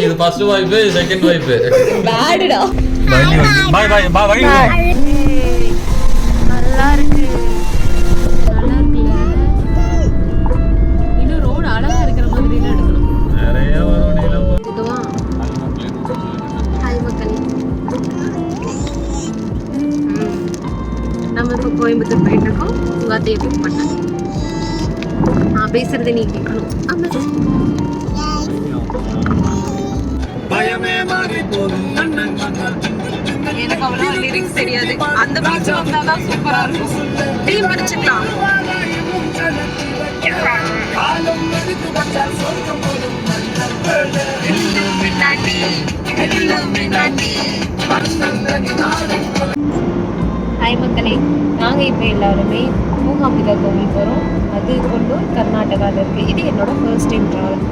இது first wife second wife பேடுடா பாய் பாய் பாய் பாய் நல்லா இருக்கு நல்லா இருக்குல்ல இன்னும் ரோடு அழகா இருக்கிற மாதிரி எடுக்கணும் நிறைய வரும் இதுவா ஹாய் மக்களே நம்ம இப்போ கோயம்புத்தூர் போயிட்டு இருக்கோம் உங்க அத்தையை பிக் பேசுறது நீ கேட்கணும். எனக்கு அவ்வளோ லிரிக்ஸ் தெரியாது. அந்த பீச் வந்தா தான் சூப்பரா இருக்கும். டீம் படிச்சுக்கலாம். ஹாய் மக்களே நாங்கள் இப்போ எல்லாருமே மூகாம்பிகா கோவில் போகிறோம் அது கொண்டூர் கர்நாடகாவில் இருக்குது இது என்னோட ஃபர்ஸ்ட் டைம் ட்ராவல்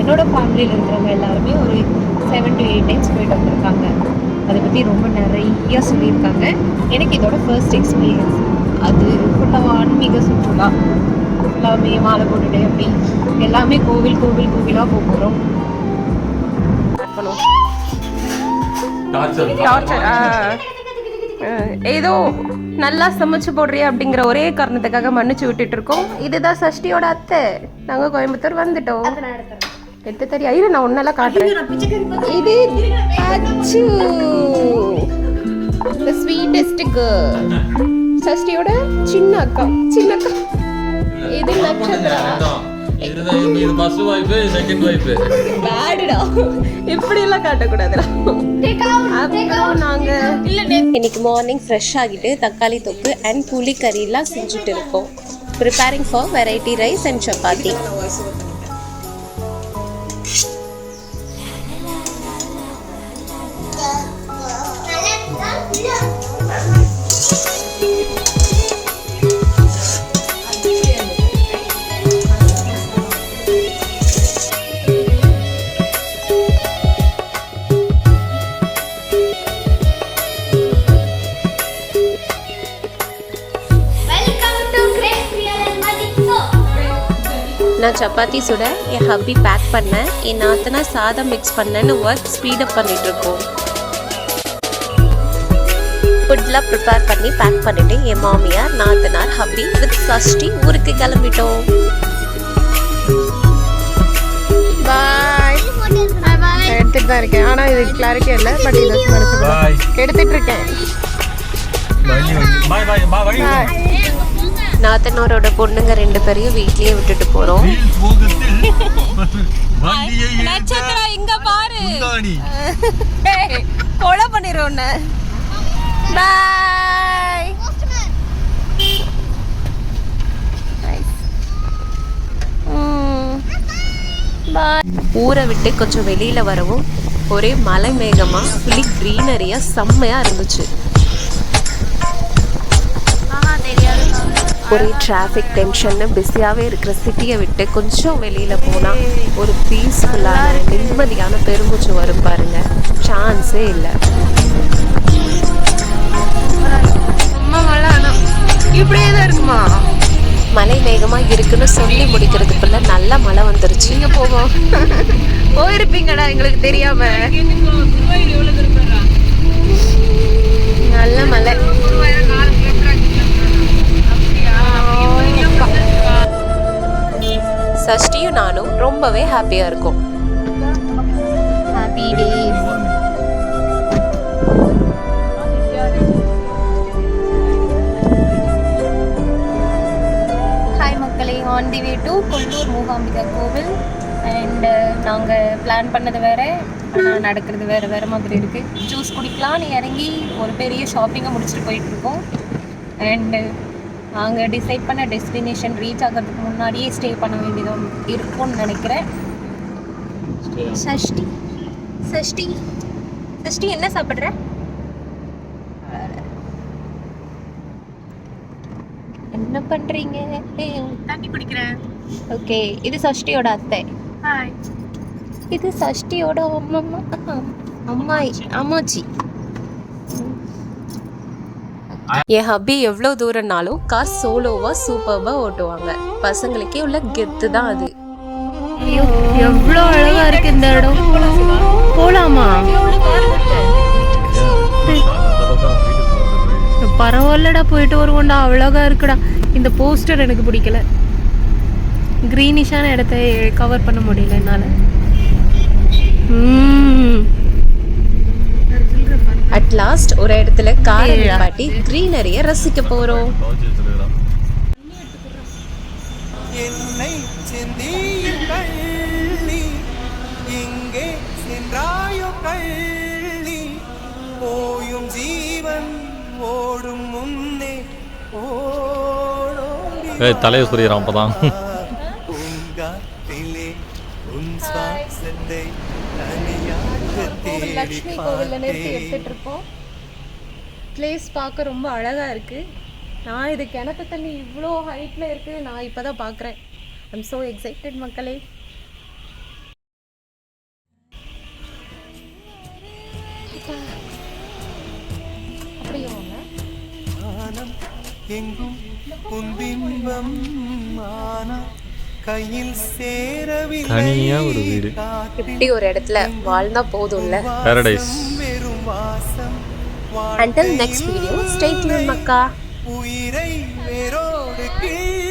என்னோட ஃபேமிலியில் இருக்கிறவங்க எல்லாருமே ஒரு செவன் டு எயிட் டைம்ஸ் போயிட்டு வந்திருக்காங்க. அதை பற்றி ரொம்ப நிறைய சொல்லியிருக்காங்க. எனக்கு இதோட ஃபர்ஸ்ட் எக்ஸ்பீரியன்ஸ் அது ஃபுல்லாக ஆன்மீக சுற்றுலா. எல்லாமே மாலை போட்டுட்டு அப்படி எல்லாமே கோவில் கோவில் கோவிலாக போக போகிறோம் பண்ணுவோம் டார்ச்சர் ஏதோ நல்லா சமைச்சு போடுறியா அப்படிங்கிற ஒரே காரணத்துக்காக மன்னிச்சு விட்டுட்டு இருக்கோம் இதுதான் சஷ்டியோட அத்தை. நாங்க கோயம்புத்தூர் வந்துட்டோம். எடுத்து தெரியா இரு நான் ஒன்னெல்லாம் காட்டுறேன். இது அச்சு. the sweetest girl. சஷ்டியோட சின்ன அக்கா. சின்ன அக்கா. இது நட்சத்திரா இதுதான் இது ஃபர்ஸ்ட் வைஃப் செகண்ட் வைஃப் பேடுடா இப்படி எல்லாம் காட்டக்கூடாதுடா அப்புறம் நாங்க இன்னைக்கு மார்னிங் ஃப்ரெஷ் ஆகிட்டு தக்காளி தொக்கு அண்ட் புளி கறிலாம் செஞ்சுட்டு இருக்கோம். Preparing for variety rice and chapati Welcome நான் சப்பாத்தி சுட என் ஹப்பி பேக் பண்ணேன். என் நாத்தனா சாதம் மிக்ஸ் பண்ணேன்னு ஒர்க் ஸ்பீடப் பண்ணிட்டு இருக்கோம். ஃபுட்லாம் ப்ரிப்பேர் பண்ணி பேக் பண்ணிட்டு என் மாமியார் நாத்தனார் ஹப்பி வித் சஷ்டி ஊருக்கு கிளம்பிட்டோம். எடுத்துட்டு தான் இருக்கேன். ஆனால் இது கிளாரிட்டி இல்லை பட் இது எடுத்துட்டு இருக்கேன். நாத்தனாரோட பொண்ணுங்க ரெண்டு பேரையும் வீட்லயே விட்டுட்டு போறோம். வண்டியை நட்சத்திரா இங்க பாரு. கொலை பண்ணிரும் பாய் ஊரை விட்டு கொஞ்சம் வெளியில வரவும் ஒரே மலை மேகமா ஃபுல்லி க்ரீனரியா செம்மையா இருந்துச்சு. ஒரே டிராஃபிக் டென்ஷன்னு பிஸியாகவே இருக்கிற சிட்டியை விட்டு கொஞ்சம் வெளியில் போனால் ஒரு பீஸ்ஃபுல்லான நிம்மதியான பெருமூச்சு வரும் பாருங்க. சான்ஸே இல்லை. இப்படியே தான் இருக்குமா? மழை மேகமாக இருக்குன்னு சொல்லி முடிக்கிறதுக்குள்ள நல்ல மழை வந்துருச்சு. இங்கே போவோம். போயிருப்பீங்கடா எங்களுக்கு தெரியாம. சஷ்டியும் நானும் ரொம்பவே ஹாப்பியா இருக்கும். ஹாப்பி டேஸ் ஹாய் மக்களே on the way to Kollur Mookambika கோவில் அண்ட் நாங்கள் பிளான் பண்ணது வேற ஆனால் நடக்கிறது வேறு வேறு மாதிரி இருக்குது ஜூஸ் குடிக்கலாம்னு இறங்கி ஒரு பெரிய ஷாப்பிங்கை முடிச்சுட்டு போயிட்டு இருக்கோம். அண்டு நாங்கள் டிசைட் பண்ண டெஸ்டினேஷன் ரீச் ஆகிறதுக்கு முன்னாடியே ஸ்டே பண்ண வேண்டியதும் இருக்கும்னு நினைக்கிறேன். சஷ்டி. சஷ்டி. சஷ்டி என்ன சாப்பிட்ற? என்ன பண்றீங்க? தண்ணி குடிக்கிறேன் ஓகே இது சஷ்டியோட அத்தை. ஹாய் இது சஷ்டியோட அம்மம்மா அம்மாய் அம்மாச்சி. என் ஹப்பி எவ்வளோ தூரம்னாலும் கார் சோலோவாக சூப்பர்பாக ஓட்டுவாங்க. பசங்களுக்கே உள்ள கெத்து தான் அது. எவ்வளோ அழகா இருக்கு இந்த இடம். போலாமா? பரவாயில்லடா போயிட்டு வருவோம்டா. அழகா இருக்குடா. இந்த போஸ்டர் எனக்கு பிடிக்கல. க்ரீனிஷான இடத்த கவர் பண்ண முடியல என்னால். ம்ம். அட் லாஸ்ட் ஒரு இடத்துல காரை நிப்பாட்டி க்ரீனரியை ரசிக்க போகிறோம் என்னை செந்தியில் கள்ளி எங்கே சென்றாயோ கள்ளி. போயும் ஜீவன் ஓடும் முன்னே ஏய் தலையை சுரியிறான் அப்பதான். லக்ஷ்மி கோவில்ல நிறுத்தி எடுத்துட்டு இருக்கோம் பிளேஸ் பார்க்க ரொம்ப அழகா இருக்கு. நான் இது கிணத்து தண்ணி இவ்வளோ ஹைட்ல இருக்கு நான் இப்பதான் பார்க்குறேன். ஐம் ஸோ எக்ஸைட்டட் மக்களே. எங்கும் உன் பிம்பம் ஆனா தனியா ஒரு வீடு. இப்படி ஒரு இடத்துல வாழ்ந்தா போதும்ல. வாசம் until next video stay tuned மக்கா. உயிரை வேரோடு கீழ்